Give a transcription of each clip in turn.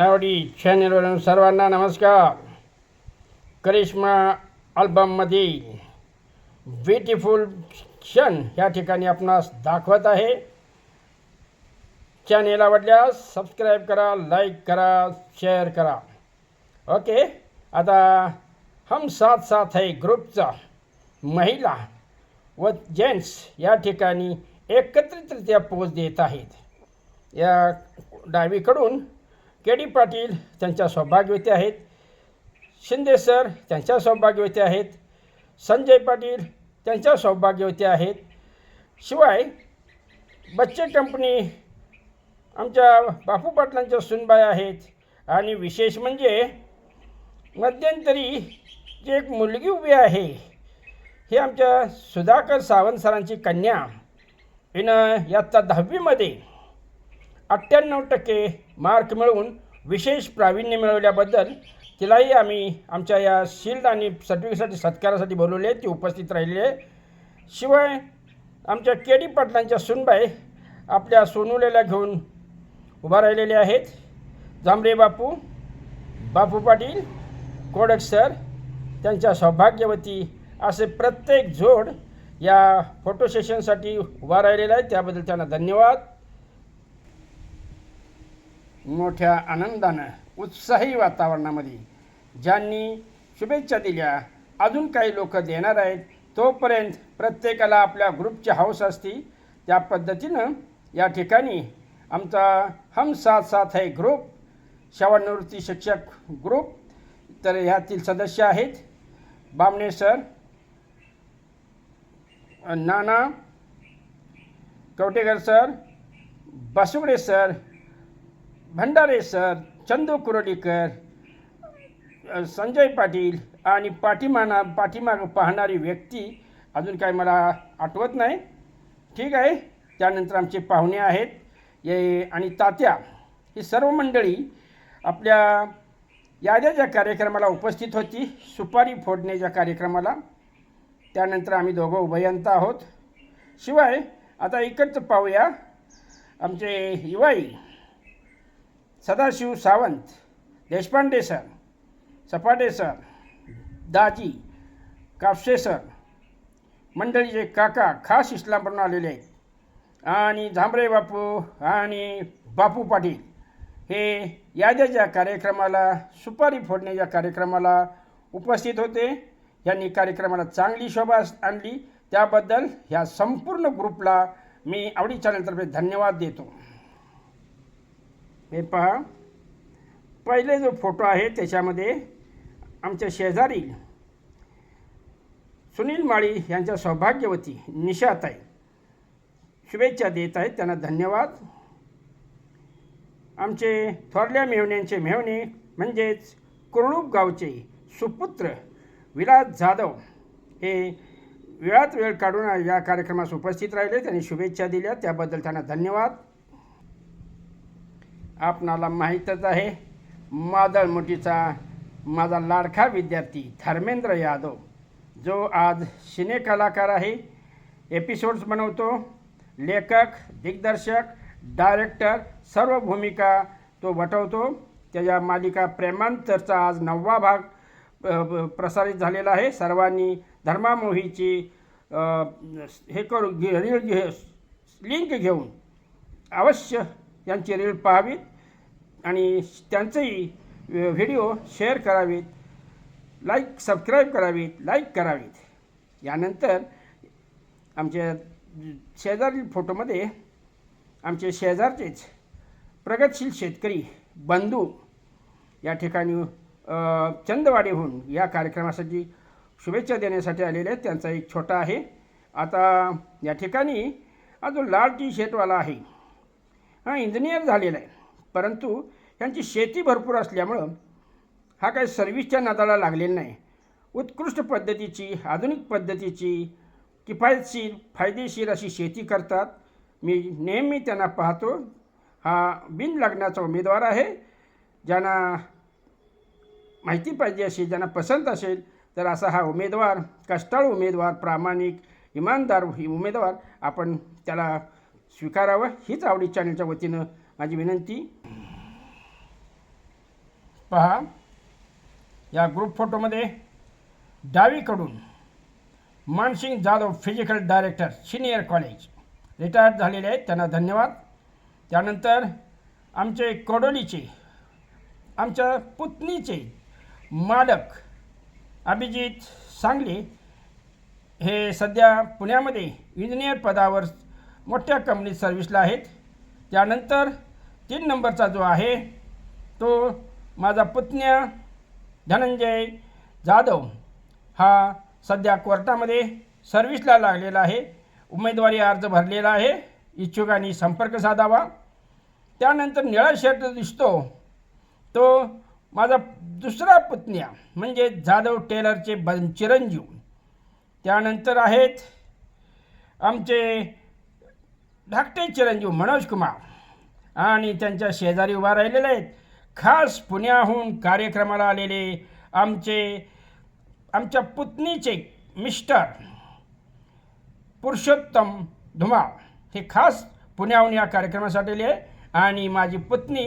आवडी चॅनलवरून सर्वांना नमस्कार. करिश्मा अल्बममधील ब्युटिफुल क्षण या ठिकाणी आपणास दाखवत आहे. चॅनेल आवडल्यास सबस्क्राईब करा लाईक करा शेअर करा. ओके आता हम साथ साथ है ग्रुपचा महिला व जेंट्स या ठिकाणी एकत्रितरित्या पोच देत आहेत. या डावीकडून के डी पाटील त्यांच्या सौभाग्यवती आहेत. शिंदे सर त्यांच्या सौभाग्यवती आहेत. संजय पाटील त्यांच्या सौभाग्यवती आहेत. शिवाय बच्चे कंपनी आमच्या बापू पाटलांच्या सुनबाई आहेत. आणि विशेष म्हणजे मध्यंतरी जी एक मुलगी उभी आहे ही आमच्या सुधाकर सावंत सरांची कन्या. हिनं इयत्ता दहावीमध्ये अठ्ठ्याण्णव टक्के मार्क मिळवून विशेष प्रावीण्य मिळवल्याबद्दल तिलाही आम्ही आमच्या या शिल्ड आणि सर्टिफिकेटसाठी सत्कारासाठी बोलवले ती उपस्थित राहिली आहे शिवाय आमच्या के डी पाटलांच्या सुनबाई आपल्या सोनुलेला घेऊन उभा राहिलेल्या आहेत. जांभरे बापू बापू पाटील कोडक सर त्यांच्या सौभाग्यवती असे प्रत्येक जोड या फोटो सेशनसाठी उभा राहिलेला आहे. त्याबद्दल त्यांना धन्यवाद. मोठ्या आनंदानं उत्साही वातावरणामध्ये ज्यांनी शुभेच्छा दिल्या अजून काही लोक देणार आहेत तोपर्यंत प्रत्येकाला आपल्या ग्रुपची हौस असती त्या पद्धतीनं या ठिकाणी आमचा हम साथ साथ है ग्रुप सेवानिवृत्ती शिक्षक ग्रुप तर ह्यातील सदस्य आहेत Bamane sir Nana Kavatekar sir Basugade sir Bhandare sir Chandu Kurdikar Sanjay Patil आणि पाठीमाना पाठीमाग पाहणारी व्यक्ती अजून काय मला आठवत नाही. ठीक आहे. त्यानंतर आमचे पाहुणे आहेत. ये आणि तात्या ही सर्व मंडळी आपल्या याद्याच्या कार्यक्रमाला उपस्थित होती सुपारी फोडण्याच्या कार्यक्रमाला त्यानंतर आम्ही दोघं उभयंत आहोत. शिवाय आता इकडचं पाहूया आमचे युवाई Sadashiv Sawant Deshpande sir Sapate sir Daji Kapse sir मंडळीचे काका खास इस्लामवरून आलेले आहेत. आणि झांबरे बापू आणि बापू पाटील हे याद्याच्या कार्यक्रमाला सुपारी फोडण्याच्या कार्यक्रमाला उपस्थित होते. यांनी कार्यक्रमाला चांगली शोभा आणली. त्याबद्दल ह्या संपूर्ण ग्रुपला मी आवडी चॅनलतर्फे धन्यवाद देतो. हे पहा. पहिले जो फोटो आहे त्याच्यामध्ये आमच्या शेजारी सुनील माळी यांच्या सौभाग्यवती निशाताई शुभेच्छा देत आहेत. त्यांना धन्यवाद. आमचे थोरल्या मेहण्यांचे मेहणे म्हणजेच कुरळूप गावचे सुपुत्र विलास जाधव हे वेळात वेळ काढून या कार्यक्रमास उपस्थित राहिले. त्यांनी शुभेच्छा दिल्या. त्याबद्दल त्यांना धन्यवाद. आपणाला माहीतच आहे. मादळमुटीचा माझा लाडका विद्यार्थी धर्मेंद्र यादव जो आज सिने कलाकार आहे. एपिसोड्स बनवतो. लेखक दिग्दर्शक डायरेक्टर सर्व भूमिका तो वटवतो. त्याच्या मालिका प्रेमांतरचा आज नववा भाग प्रसारित झालेला आहे. सर्वांनी धर्मामोहीची हे करू घे रील घे लिंक घेऊन अवश्य यांची रील पाहावीत आणि त्यांचंही व्हिडिओ शेअर करावेत लाईक सबस्क्राईब करावीत लाईक करावीत. यानंतर आमच्या शेजारील फोटोमध्ये आमचे शेजारचेच प्रगतशील शेतकरी बंधू या ठिकाणी चंदवाडीहून या कार्यक्रमासाठी शुभेच्छा देण्यासाठी आलेले आहेत. त्यांचा एक छोटा आहे. आता या ठिकाणी हा जो लाल टी शर्टवाला आहे. हा इंजिनियर झालेला आहे. परंतु यांची शेती भरपूर असल्यामुळं हा काही सर्व्हिसच्या नादाला लागलेला नाही. उत्कृष्ट पद्धतीची आधुनिक पद्धतीची किफायतशीर फायदेशीर अशी शेती करतात. मी नेहमी त्यांना पाहतो हा बिन लग्नाचा उमेदवार आहे. ज्यांना माहिती पाहिजे असेल ज्यांना पसंत असेल तर असा हा उमेदवार कष्टाळू उमेदवार प्रामाणिक इमानदार ही उमेदवार आपण त्याला स्वीकारावं. हीच आवडी चॅनलच्या वतीनं माझी विनंती. पहा या ग्रुप फोटोमध्ये डावीकडून Mansingh Jadhav physical director senior college retired झालेले आहेत. त्यांना धन्यवाद. त्यानंतर आमचे कोडोलीचे आमच्या पुतणीचे मालक अभिजित सांगली हे सध्या पुण्यामध्ये इंजिनियर पदावर मोठ्या कंपनीत सर्व्हिसला आहेत. त्यानंतर तीन नंबरचा जो आहे तो माझा पुतण्या धनंजय जाधव. हा सध्या कोर्टामध्ये सर्व्हिसला लागलेला आहे. उमेदवारी अर्ज भरलेला आहे. इच्छुकांनी संपर्क साधावा. त्यानंतर निळा शर्ट दिसतो. तो माझा दुसरा पुतण्या म्हणजे जाधव टेलरचे ब चिरंजीव. त्यानंतर आहेत आमचे धाकटे चिरंजीव मनोज कुमार. आणि त्यांच्या शेजारी उभा राहिलेले आहेत. खास पुण्याहून कार्यक्रमाला आलेले आमचे आमच्या पुतणीचे मिस्टर पुरुषोत्तम धुमाळ हे खास पुण्याहून या कार्यक्रमासाठी आले आहे आणि माझी पत्नी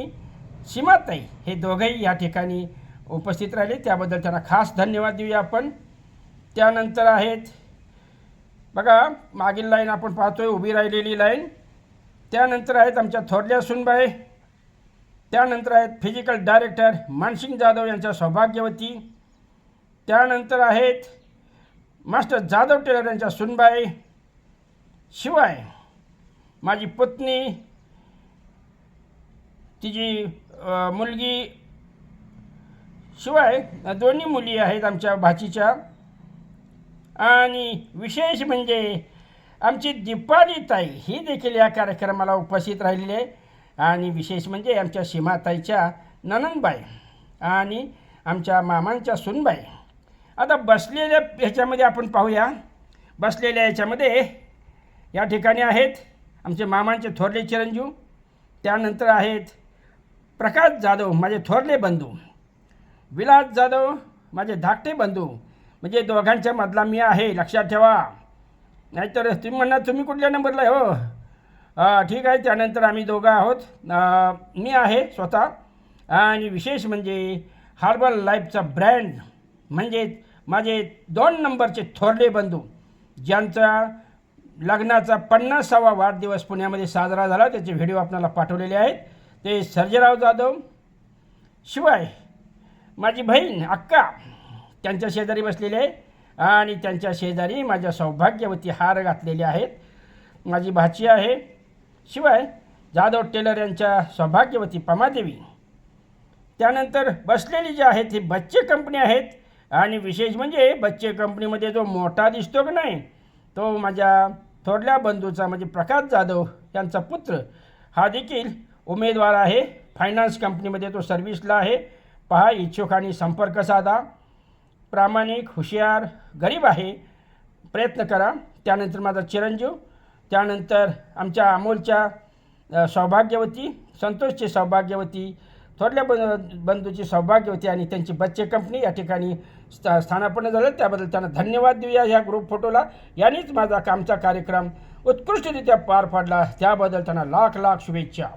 सीमाताई हे दोघंही या ठिकाणी उपस्थित राहिले. त्याबद्दल त्यांना खास धन्यवाद देऊया आपण. त्यानंतर आहेत बघा मागील लाईन आपण पाहतोय उभी राहिलेली लाईन. त्यानंतर आहेत आमच्या थोरल्या सुनबाई त्यानंतर आहेत फिजिकल डायरेक्टर मानसिंग जाधव यांच्या सौभाग्यवती त्यानंतर आहेत मास्टर जाधव टेलर यांच्या सुनबाई शिवाय माझी पत्नी तिची मुलगी शिवाय दोन्ही मुली आहेत आमच्या भाचीच्या. आणि विशेष म्हणजे आमची दीपाली ताई ही देखील या कार्यक्रमाला उपस्थित राहिलेली आहे. आणि विशेष म्हणजे आमच्या सीमाताईच्या ननंदबाई आणि आमच्या मामांच्या सुनबाई. आता बसलेल्या ह्याच्यामध्ये आपण पाहूया. बसलेल्या ह्याच्यामध्ये या ठिकाणी आहेत आमचे मामांचे थोरले चिरंजीव. त्यानंतर आहेत प्रकाश जाधव माझे थोरले बंधू. विलास जाधव माझे धाकटे बंधू. म्हणजे दोघांच्या मधला मी आहे लक्षात ठेवा. नाहीतर तुम्ही म्हणणार तुम्ही कुठल्या नंबरला आहे? हो. ठीक आहे. त्यानंतर आम्ही दोघं आहोत. मी आहे स्वतः. आणि विशेष म्हणजे हार्बल लाईफचा ब्रँड म्हणजे माझे दोन नंबरचे थोरले बंधू ज्यांचा लग्नाचा पन्नासावा वाढदिवस पुण्यामध्ये साजरा झाला. त्याचे व्हिडिओ आपल्याला पाठवलेले आहेत. ते सर्जेराव जाधव शिवाय माझी बहीण अक्का त्यांच्या शेजारी बसलेली आहे. आणि त्यांच्या शेजारी माझ्या सौभाग्यवती हार घातलेले आहेत. माझी भाची आहे. शिवाय जाधव टेलर यांच्या सौभाग्यवती पमादेवी. त्यानंतर बसलेली जी आहेत ही बच्चे कंपनी आहेत. आणि विशेष म्हणजे बच्चे कंपनीमध्ये जो मोठा दिसतो की नाही तो माझ्या थोरल्या बंधूचा म्हणजे प्रकाश जाधव यांचा पुत्र. हा देखील उमेदवार आहे. फायनान्स कंपनीमध्ये तो सर्व्हिसला आहे. पहा इच्छुकांनी संपर्क साधा. प्रामाणिक हुशार गरीब आहे. प्रयत्न करा. त्यानंतर माझा चिरंजीव त्यानंतर आमच्या अमोलच्या सौभाग्यवती संतोषची सौभाग्यवती थोरल्या बंधू बंधूची सौभाग्यवती आणि त्यांची बच्चे कंपनी या ठिकाणी स्था स्थानापन्न झालं. त्याबद्दल त्यांना धन्यवाद देऊया ह्या ग्रुप फोटोला यांनीच माझा कामचा कार्यक्रम उत्कृष्टरित्या पार पाडला. त्याबद्दल त्यांना लाख लाख शुभेच्छा.